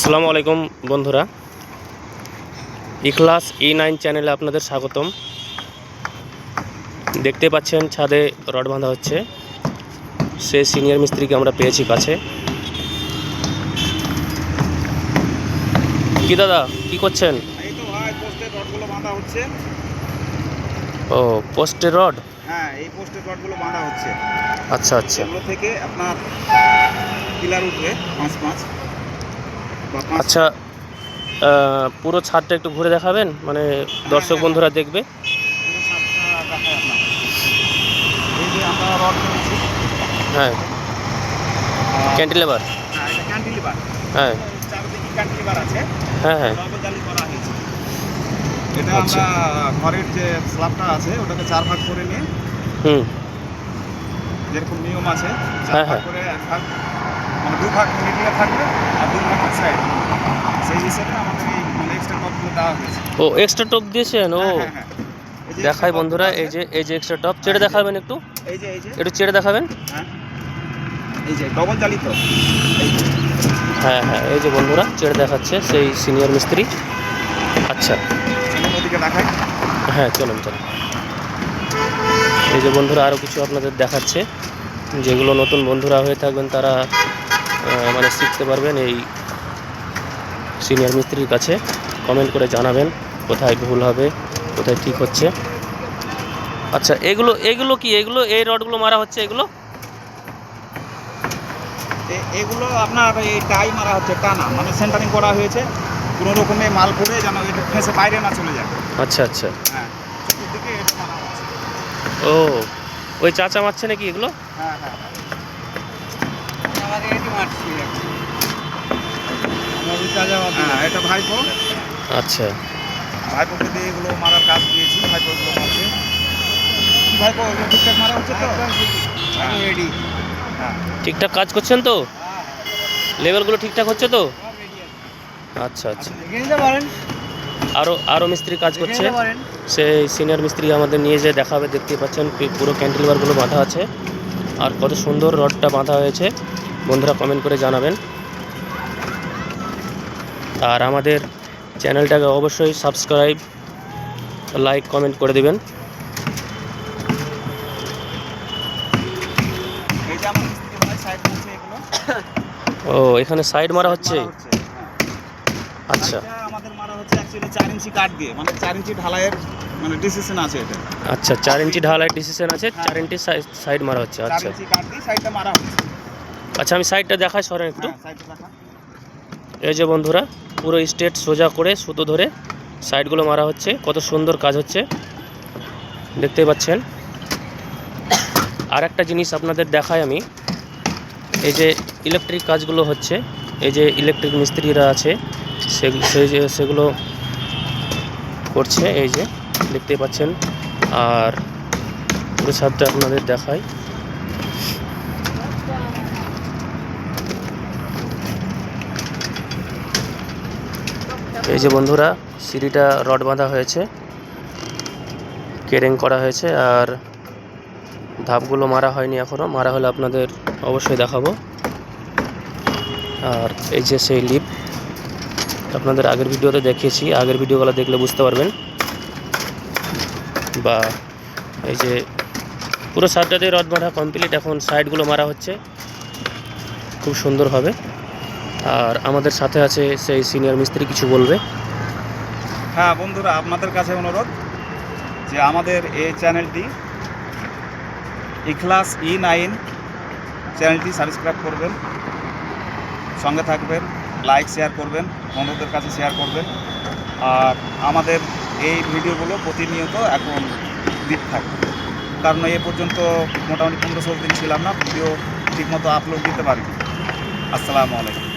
আসসালামু আলাইকুম বন্ধুরা। ইখলাস ই নাইন চ্যানেলে আপনাদের স্বাগতম। দেখতে পাচ্ছেন ছাদে রড বাঁধা হচ্ছে। সে সিনিয়র মিস্ত্রিকে আমরা পেয়েছি কাছে। কি দাদা কি করছেন? ও পোস্টের রড? হ্যাঁ এই পোস্টের রডগুলো বাঁধা হচ্ছে। আচ্ছা আচ্ছা। থেকে আপনার পিলার উঠবে পাঁচ পাঁচ পাঁচ। আচ্ছা পুরো ছাদটা একটু ঘুরে দেখাবেন মানে দর্শক বন্ধুরা দেখবে। হ্যাঁ। ক্যান্টিলেভার। হ্যাঁ। হ্যাঁ হ্যাঁ। হ্যাঁ এটা। আমরা ঘরের যে স্ল্যাবটা আছে ওটাকে চার ভাগ করে নিয়ে হুম। যেরকম নিয়ম আছে চার হ্যাঁ, ভাগ হ্যাঁ। করে এক ভাগ মানে দু ভাগ মিডিলে থাকবে আর দুই ভাগ সাইড সেই হিসেবে আমাদের এই মানে এক্সট্রা টপগুলো দেওয়া হয়েছে। ও এক্সট্রা টপ দিয়েছেন? ও হ্যাঁ, হ্যাঁ, হ্যাঁ। দেখাই বন্ধুরা এই যে এই যে এক্সট্রা টপ চেড়ে দেখাবেন একটু? এই যে এই যে। একটু চেড়ে দেখাবেন? হ্যাঁ। এই যে ডবল জালি তো হ্যাঁ হ্যাঁ এই যে বন্ধুরা চেড়ে দেখাচ্ছে সেই সিনিয়র মিস্ত্রি। আচ্ছা। দেখাই। হ্যাঁ চলুন চলুন। এই যে বন্ধুরা আরও কিছু আপনাদের দেখাচ্ছে। যেগুলো নতুন বন্ধুরা হয়ে থাকবেন তারা মানে শিখতে পারবেন এই সিনিয়র মিস্ত্রির কাছে। কমেন্ট করে জানাবেন কোথায় ভুল হবে কোথায় ঠিক হচ্ছে। আচ্ছা এগুলো এগুলো কি? এগুলো এই রডগুলো মারা হচ্ছে এগুলো? এগুলো আপনার এই টাই মারা হচ্ছে টানা। মানে সেন্টারিং করা হয়েছে কোনো রকমে মাল পড়ে যেন এটা ফেঁসে বাইরে না চলে যায়। আচ্ছা আচ্ছা। হ্যাঁ চতুর্দিকে এটা মারা হচ্ছে। ও ওই চাচা মারছে নাকি এগুলো? হ্যাঁ হ্যাঁ মারছি আচ্ছা। ভাইপোকে দিয়ে এগুলো মারার কাজ দিয়েছি মারছে ভাইপো ঠিকঠাক মারা হচ্ছে তো রেডি ঠিকঠাক কাজ করছেন তো? লেভেলগুলো ঠিকঠাক হচ্ছে তো? আচ্ছা আচ্ছা। আরও আরও মিস্ত্রি কাজ করছে। সেই সিনিয়র মিস্ত্রি আমাদের নিয়ে যেয়ে দেখাবে দেখতে পাচ্ছেন পুরো ক্যান্টিলিভারগুলো বাঁধা আছে। আর কত সুন্দর রডটা বাঁধা হয়েছে। বন্ধুরা কমেন্ট করে জানাবেন। আর আমাদের চ্যানেলটাকে অবশ্যই সাবস্ক্রাইব লাইক কমেন্ট করে দিবেন। ও এখানে সাইড মারা হচ্ছে? আচ্ছা। আমাদের মারা হচ্ছে অ্যাকচুয়ালি চার ইঞ্চি কাঠ দিয়ে মানে চার ইঞ্চি ঢালাইয়ের মানে ডিসিশন আছে এটা। আচ্ছা চার ইঞ্চি ঢালাই ডিসিশন আছে চার ইঞ্চি সাইড মারা হচ্ছে আচ্ছা। ইঞ্চি কাঠ দিয়ে সাইডটা মারা হচ্ছে। আচ্ছা আমি সাইডটা দেখাই সরেন একটু। হ্যাঁ এই যে বন্ধুরা পুরো স্টেট সোজা করে সুতো ধরে সাইডগুলো মারা হচ্ছে। কত সুন্দর কাজ হচ্ছে। দেখতে পাচ্ছেন। আর একটা জিনিস আপনাদের দেখাই আমি। এই যে ইলেকট্রিক কাজগুলো হচ্ছে এই যে ইলেকট্রিক মিস্ত্রিরা আছে সে- সেই যে সেগুলো করছে এই যে দেখতে পাচ্ছেন। আর পুরো ছাদটা আপনাদের দেখাই। এই যে বন্ধুরা, সিঁড়িটা রড বাঁধা হয়েছে, কেরিং করা হয়েছে, আর ধাপগুলো মারা হয়নি এখনও মারা হলে আপনাদের অবশ্যই দেখাবো। আর এই যে সেই লিপ আপনাদের আগের ভিডিওতে দেখিয়েছি। আগের ভিডিওগুলো দেখলে বুঝতে পারবেন। বা এই যে পুরো সাতটাতে রড বাঁধা কমপ্লিট। এখন সাইডগুলো মারা হচ্ছে। খুব সুন্দরভাবে। আর আমাদের সাথে আছে সেই সিনিয়র মিস্ত্রি, কিছু বলবে? হ্যাঁ বন্ধুরা, আপনাদের কাছে অনুরোধ যে আমাদের এই চ্যানেলটি ইখলাস ই নাইন চ্যানেলটি সাবস্ক্রাইব করবেন, সঙ্গে থাকবেন, লাইক, শেয়ার করবেন, বন্ধুদের কাছে শেয়ার করবেন, আর আমাদের এই ভিডিওগুলো প্রতিনিয়ত এখন দিতে থাকবে। কারণ এ পর্যন্ত মোটামুটি পনেরো ষোলো দিন ছিলাম না, ভিডিও ঠিকমতো আপলোড দিতে পারিনি। আসসালামু আলাইকুম।